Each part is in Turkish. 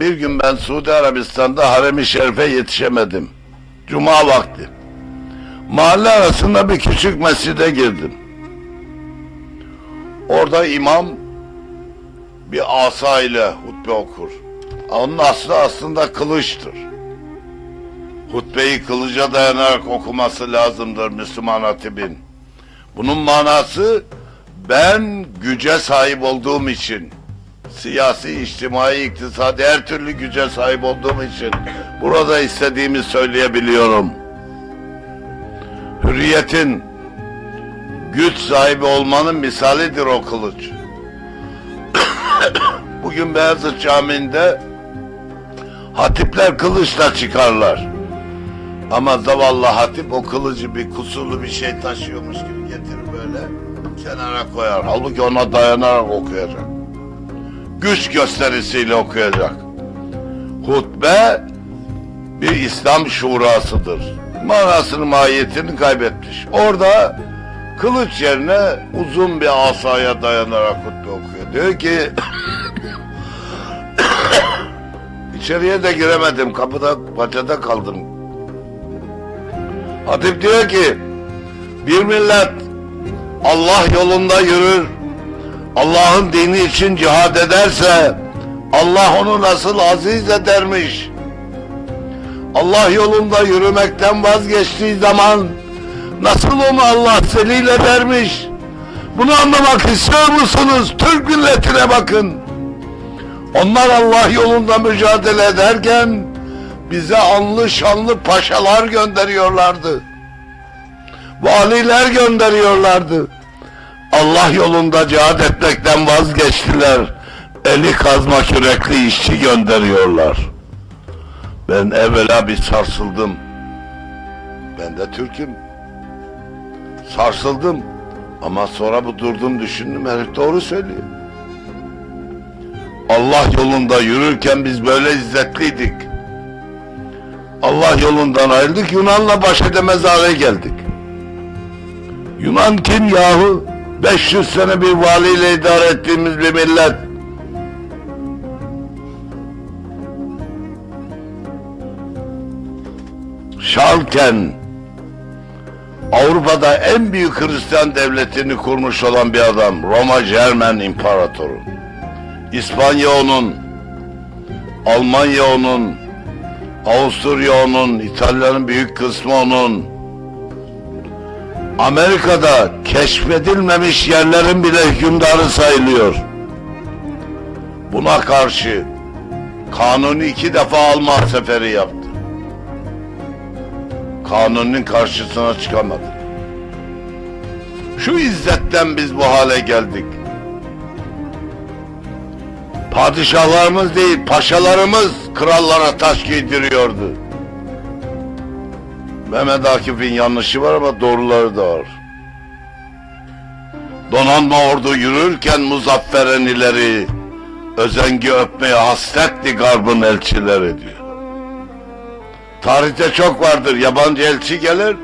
Bir gün ben Suudi Arabistan'da Harem-i Şerif'e yetişemedim. Cuma vakti. Mahalle arasında bir küçük mescide girdim. Orada imam bir asa ile hutbe okur. Onun aslı aslında kılıçtır. Hutbeyi kılıca dayanarak okuması lazımdır Müslüman hatibin. Bunun manası ben güce sahip olduğum için siyasi, içtimai, iktisadi her türlü güce sahip olduğum için burada istediğimi söyleyebiliyorum. Hürriyetin güç sahibi olmanın misalidir o kılıç. Bugün Beyazıt Camii'nde hatipler kılıçla çıkarlar. Ama zavallı hatip o kılıcı bir kusurlu bir şey taşıyormuş gibi getirir böyle kenara koyar. Halbuki ona dayanarak okuyacak. Güç gösterisiyle okuyacak. Hutbe bir İslam şurasıdır. Manasını mahiyetini kaybetmiş. Orada kılıç yerine uzun bir asaya dayanarak hutbe okuyor. Diyor ki içeriye de giremedim. Kapıda paçada kaldım. Hatip diyor ki bir millet Allah yolunda yürür Allah'ın dini için cihad ederse Allah onu nasıl aziz edermiş Allah yolunda yürümekten vazgeçtiği zaman nasıl onu Allah zelil edermiş bunu anlamak istiyor musunuz? Türk milletine bakın onlar Allah yolunda mücadele ederken bize anlı şanlı paşalar gönderiyorlardı. Valiler gönderiyorlardı. Allah yolunda cihad etmekten vazgeçtiler. Eli kazma kürekli işçi gönderiyorlar. Ben evvela bir sarsıldım. Ben de Türk'üm. Sarsıldım. Ama sonra bu durdum düşündüm herif doğru söylüyor. Allah yolunda yürürken biz böyle izzetliydik. Allah yolundan ayrıldık Yunan'la baş edemez hale geldik. Yunan kim yahu? 500 sene bir valiyle idare ettiğimiz bir millet. Şalken Avrupa'da en büyük Hristiyan devletini kurmuş olan bir adam. Roma Cermen İmparatoru. İspanya onun, Almanya onun, Avusturya onun, İtalya'nın büyük kısmı onun. Amerika'da keşfedilmemiş yerlerin bile hükümdarı sayılıyor. Buna karşı Kanuni iki defa Alman seferi yaptı. Kanunun karşısına çıkamadı. Şu izzetten biz bu hale geldik. Padişahlarımız değil, paşalarımız krallara taş giydiriyordu. Mehmet Akif'in yanlışı var ama doğruları da var. Donanma ordu yürürken muzafferen ileri, özengi öpmeye hasretti garbın elçileri diyor. Tarihte çok vardır, yabancı elçi gelir,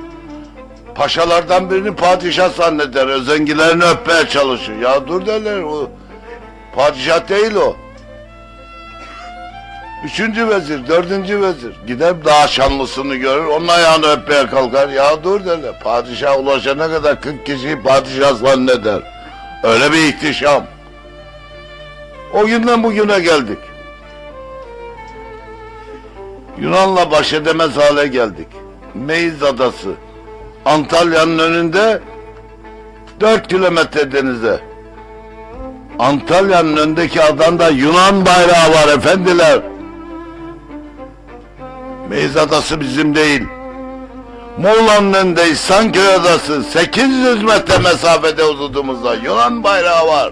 paşalardan birini padişah zanneder, özengilerini öpmeye çalışır. Ya dur derler, o padişah değil o. Üçüncü vezir, dördüncü vezir. Gider daha şanlısını görür, onun ayağını öpmeye kalkar. Ya dur derler. Padişah ulaşana kadar 40 kişiyi padişah zanneder. Öyle bir ihtişam. O günden bugüne geldik. Yunan'la baş edemez hale geldik. Meyiz Adası. Antalya'nın önünde 4 kilometre denize. Antalya'nın önündeki adanda Yunan bayrağı var efendiler. Adası bizim değil. Muğla'nın önündeyiz, Sanköy Adası. 800 metre mesafede hududumuzda Yunan bayrağı var.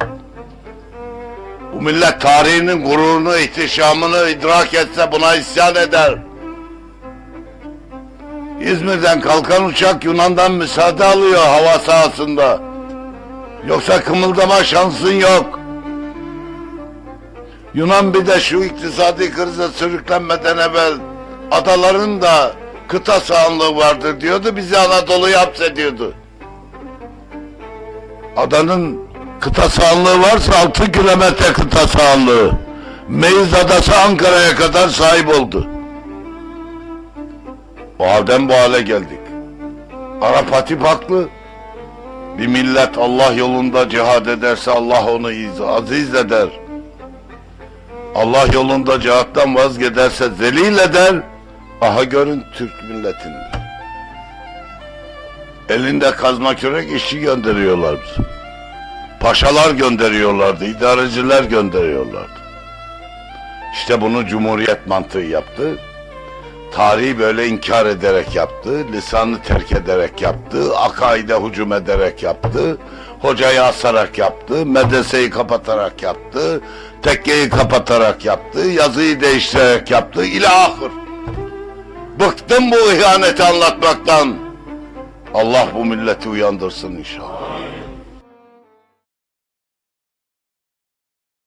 Bu millet tarihinin gururunu, ihtişamını idrak etse buna isyan eder. İzmir'den kalkan uçak Yunan'dan müsaade alıyor hava sahasında. Yoksa kımıldama şansın yok. Yunan bir de şu iktisadi krize sürüklenmeden evvel adaların da kıta sahanlığı vardır diyordu. Bizi Anadolu'ya hapsediyordu. Adanın kıta sahanlığı varsa 6 kilometre kıta sahanlığı. Meyiz Adası Ankara'ya kadar sahip oldu. O halden bu hale geldik. Arap Hatip haklı. Bir millet Allah yolunda cihad ederse Allah onu iz- aziz eder. Allah yolunda cihattan vazgeçerse zelil eder. Aha görün Türk milletini. Elinde kazma kürek işçi gönderiyorlar bize. Paşalar gönderiyorlardı, idareciler gönderiyorlardı. İşte bunu Cumhuriyet mantığı yaptı. Tarihi böyle inkar ederek yaptı, lisanı terk ederek yaptı, akaide hücum ederek yaptı, hocayı asarak yaptı, medreseyi kapatarak yaptı, tekkeyi kapatarak yaptı, yazıyı değiştirerek yaptı, ilahır. Bıktım bu ihaneti anlatmaktan. Allah bu milleti uyandırsın inşallah.